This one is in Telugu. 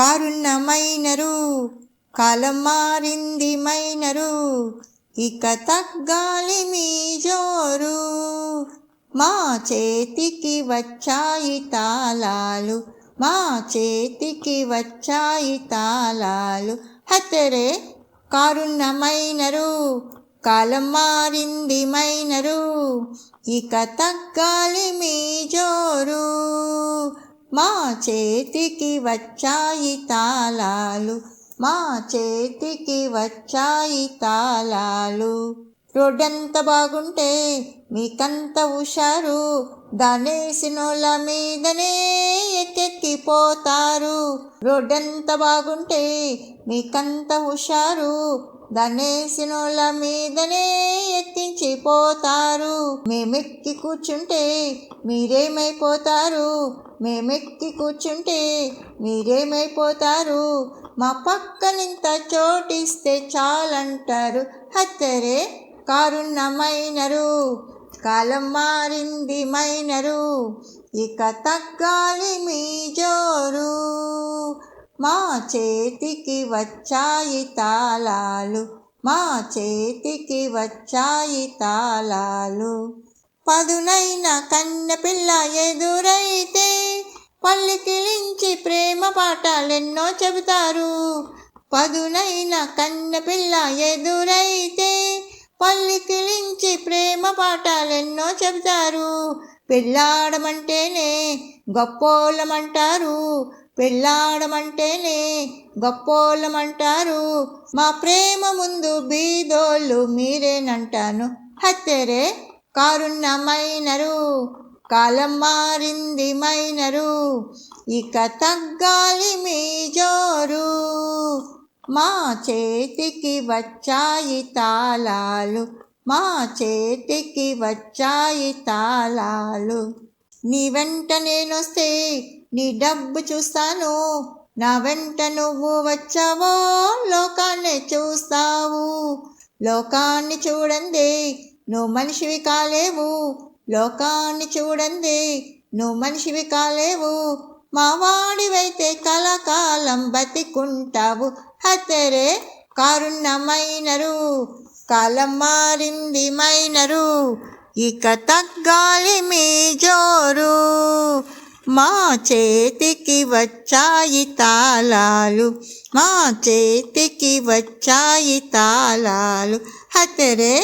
కారుణ్యమైనరు కాలం మారింది మైనరు ఇక తగ్గాలి మీ జోరు. మా చేతికి వచ్చాయి తాళాలు మా చేతికి వచ్చాయి తాళాలు. హతరే కారుణ్యమైనరు కాలం మారింది మైనరు ఇక తగ్గాలి మీ జోరు. మా చేతికి వచ్చాయి తాళాలు మా చేతికి వచ్చాయి తాళాలు. రోడ్డంత బాగుంటే మీకంత హుషారు దానేసినోళ్ళ మీదనే ఎక్కెక్కిపోతారు రోడ్డంత బాగుంటే మీకంత హుషారు. దనేసినోళ్ళ మీదనే ఎత్తించిపోతారు. మేమెక్కి కూర్చుంటే మీరేమైపోతారు? మేమెక్కి కూర్చుంటే మీరేమైపోతారు? మా పక్కనింత చోటిస్తే చాలంటారు. హత్తరే కారుణ్యమైనరు కాలం మారింది మైనరు. ఇక తగ్గాలి మీ జోరు. మా చేతికి వచ్చాయి తాళాలు. మా చేతికి వచ్చాయి తాళాలు. పదునైన కన్నపిల్ల ఎదురైతే పల్లికిలించి ప్రేమ పాఠాలెన్నో చెబుతారు. పదునైన కన్నపిల్ల ఎదురైతే పల్లికిలించి ప్రేమ పాఠాలెన్నో చెబుతారు. పెళ్ళాడమంటేనే గొప్పోళ్ళమంటారు పెళ్ళాడమంటేనే గొప్పోళ్ళమంటారు. మా ప్రేమ ముందు బీదోళ్ళు మీరేనంటాను. హత్తెరే కారుణ్యమైనరు కాలం మారింది మైనరు ఇక తగ్గాలి మీ జోరు. మా చేతికి వచ్చాయి తాళాలు మా చేతికి వచ్చాయి తాళాలు. నీ వెంట నేనొస్తే నీ డబ్బు చూస్తాను. నా వెంట నువ్వు వచ్చావో లోకాన్ని చూస్తావు. లోకాన్ని చూడండి నువ్వు మనిషివి కాలేవు. లోకాన్ని చూడండి నువ్వు మనిషివి కాలేవు. మా వాడివైతే కలకాలం బతికుంటావు. హతరే కారుణ్యమైనరు. కాలం మారింది మైనరు ఇక తగ్గాలి మీ జోరు. మా చేతికి వచ్చాయి తాళాలు మా చేతికి వచ్చాయి తాళాలు. హతరే